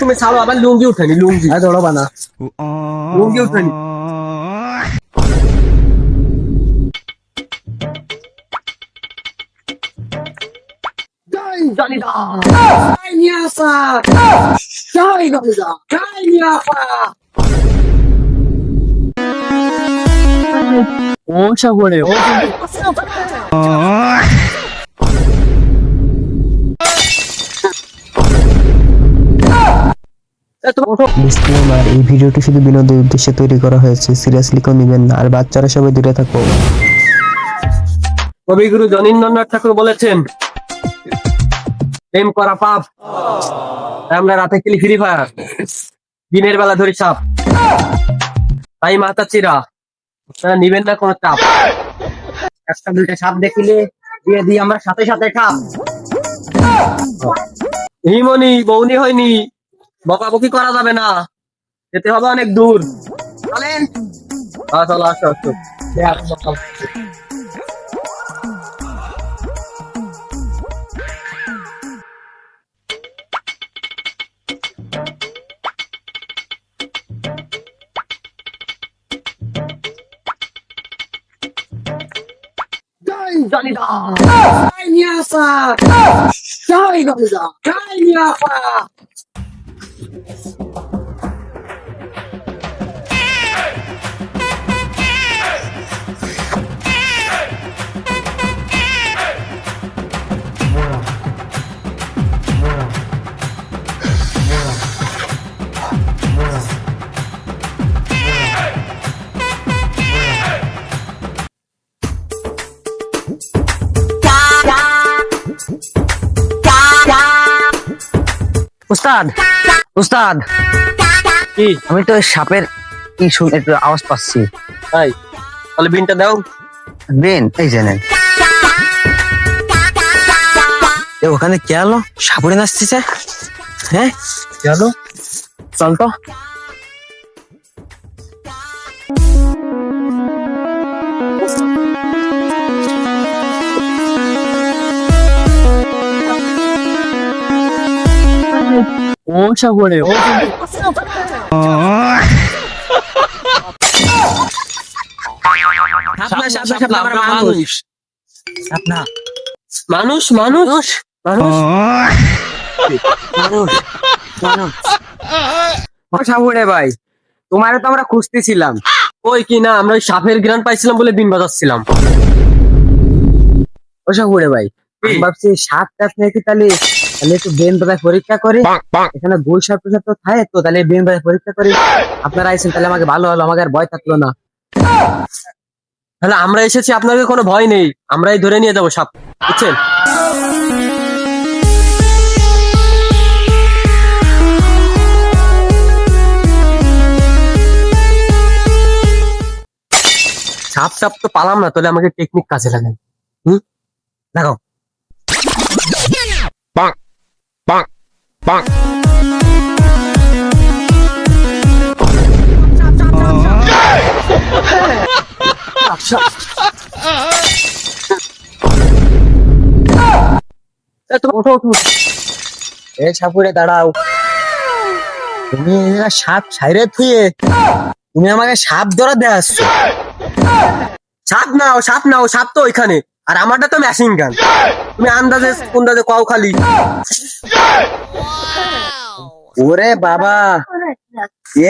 তুমি ছাড়ো আবার লুঙ্গি উঠেনি লুঙ্গি। হ্যাঁ দৌড়বা না। লুঙ্গি উঠেনি ও সাগরে ও ডিসক্লেমার এই ভিডিওটি শুধু বিনোদনের উদ্দেশ্যে তৈরি করা হয়েছে। সিরিয়াসলি কেউ নেবেন না, আর বাচ্চারা সবাই দূরে থাকো। কবিগুরু জনীন্দ্রনাথ ঠাকুর বলেছেন, প্রেম করা পাপ, আমরা রাতে খেলি ফ্রি ফায়ার দিনের বেলা ধরি সাপ। তাই মাতা চিরা আপনারা নিবেন না কোনো চাপ। একটা দুইটা সাপ দেখিলে দিয়ে দিই আমরা সাথে সাথে ঠাপ হিমনি, বৌনি হয়নি বকাবকি করা যাবে না? যেতে হবে অনেক দূর। চলেন চলো আসো আসো। এ, আসো, আসো। জয় জনিদা জয় মিয়াসা জয় Yes. উস্তাদ উস্তাদ। কি? আমি তো ওই সাপের কি শুন একটু আওয়াজ পাচ্ছি। তাই? তাহলে বিনটা দাও। বিন এই জানেন এ ওখানে কে আলো? সাপুরে নাচতেছে? হ্যাঁ? কে আলো? চল তো। মানুষ। মানুষ মানুষ মানুষ ভাই তোমারে তো আমরা খুঁজতেছিলাম ওই কি না আমরা ওই সাপের গ্রান পাইছিলাম বলে বিন বাজাচ্ছিলাম ও সাপুরে ভাই ভাবছি সাপ টাপ নাকি তাহলে তাহলে একটু বেন বোধহয় পরীক্ষা করে। এখানে গুল সাপ টুসাপ তো থাকে তো তাহলে বেন বোধহয় পরীক্ষা করে। আপনারা আইসেন তাহলে আমাকে ভালো হলো আমাকে আর ভয় থাকল না। তাহলে আমরা এসেছি আপনাকে কোনো ভয় নেই। আমরাই ধরে নিয়ে যাব সাপ বুঝছেন? সাপ সাপ তো পালাম না তাহলে আমাকে টেকনিক কাজে লাগাই হুম? লাগাও এ, সাপুরে দাঁড়াও। তুমি সাপ ছাইরে থুয়ে তুমি আমাকে সাপ ধরা দিয়ে সাপ নাও সাপ নাও সাপ তো ওইখানে। আর আমারটা তো মেশিন গান তুমি আন্দাজে আন্দাজে কও খালি। ওরে বাবা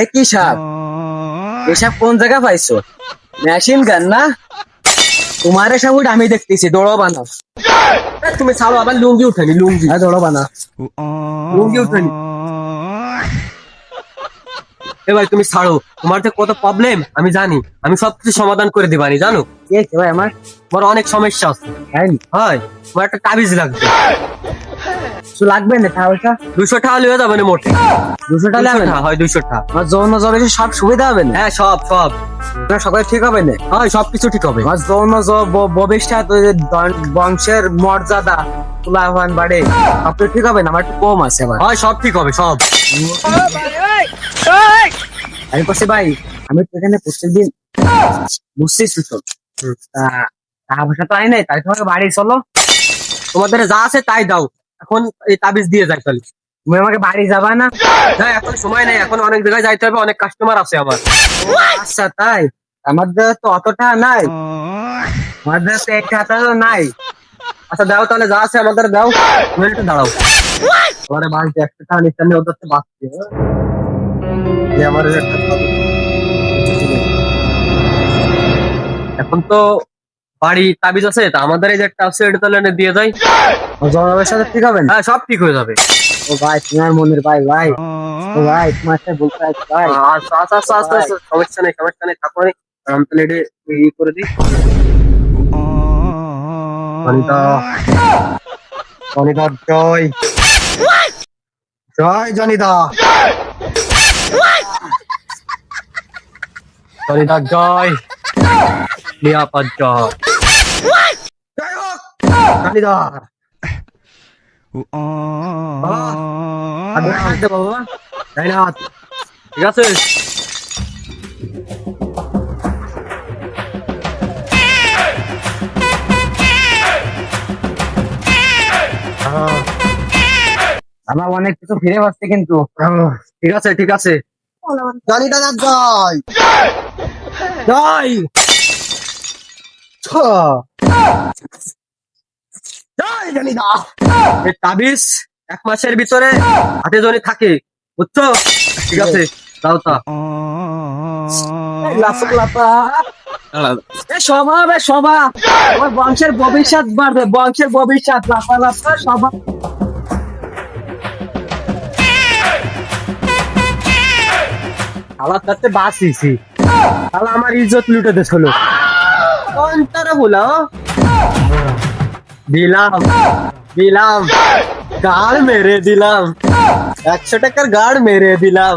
এ কি সাপ? এসব কোন জায়গা পাইছো? মেশিন গান না? তোমার সাপুর আমি দেখতেছি দৌড়ো বানাও। তুমি ছাড়ো আবার লুঙ্গি উঠেনি লুঙ্গি। হ্যাঁ দৌড়ো বানা লুঙ্গি উঠেনি এ ভাই তুমি ছাড়ো। তোমার যে কত প্রবলেম আমি জানি। আমি সবকিছু সমাধান করে দিবানি জানো? কে কে ভাই আমার? তোমার অনেক সমস্যা আছে। হয়নি হয়। তোমার একটা তাবিজ লাগবে। কিছু লাগবে না তাহলে দুশো টাকা লিয়ে যাবে না মোটে। দুশো টাকা লাগবে? না হয় দুশো টাকা। আমার যৌন জবে সব সুবিধা হবে না? হ্যাঁ সব সব। না সকালে ঠিক হবে না? হয় সবকিছু ঠিক হবে। আমার যৌন ভবিষ্যৎ বংশের মর্যাদা তুলাবান বাড়ে সব ঠিক হবে না? আমার একটু কম আছে আবার। হয় সব ঠিক হবে সব। আমি বলছি, ভাই, আমি তো এখানে প্রত্যেকদিন বুঝছিস তো। তা পয়সা তো আই নাই তাই তোমাকে বাড়ি চলো। তোমাদের যা আছে তাই দাও। এখন এই তাবিজ দিয়ে যাই তাহলে। তুমি আমাকে বাড়ি যাবা না? না, এখন সময় নেই, এখন অনেক জায়গায় যাইতে হবে, অনেক কাস্টমার আছে আমার। আচ্ছা তাই? আমার তো অতটা নাই। আমার তো একটা হাতারও নাই। আচ্ছা দাও তাহলে যা আছে আমাদের দাও। দাঁড়াও। আমার বাড়িতে একটা নিতে আমি ওদের তো বাঁচছি আমার। এখন তো বাড়ি তাবিজ আছে তা আমাদের এই যে একটা আছে এটা তাহলে দিয়ে যাই জনগণের সাথে ঠিক হবে হ্যাঁ সব ঠিক হয়ে যাবে। ও ভাই তোমার মনের ভাই ভাই। ও ভাই তোমার সাথে বলতে ভাই। আচ্ছা আচ্ছা আচ্ছা আচ্ছা আচ্ছা, সমস্যা নেই সমস্যা নেই থাকো আমি তাহলে এটা ইয়ে করে দিই। অনিতা। অনিতা জয়। জয় জনিতা। জনিতা জয় নিরাপদ জয় জনিতা বাবা ঠিক আছে আমার অনেক কিছু ফিরে পাচ্ছে কিন্তু। আহ, ঠিক আছে ঠিক আছে। জয় জানি তাবিজ এক মাসের ভিতরে হাতে জনে থাকে বুঝছ? ঠিক আছে দাও তা। সভা সভা। বংশের ভবিষ্যৎ বাড়বে বংশের ভবিষ্যৎ। লাফা লাফা সভা। আমার তাতে বাঁচিছি তাহলে আমার ইজ্জত লুটে দিছিল কোনটারে হলো দিলাম দিলাম, গাড় মেরে দিলাম। একশো টাকার গাড় মেরে দিলাম।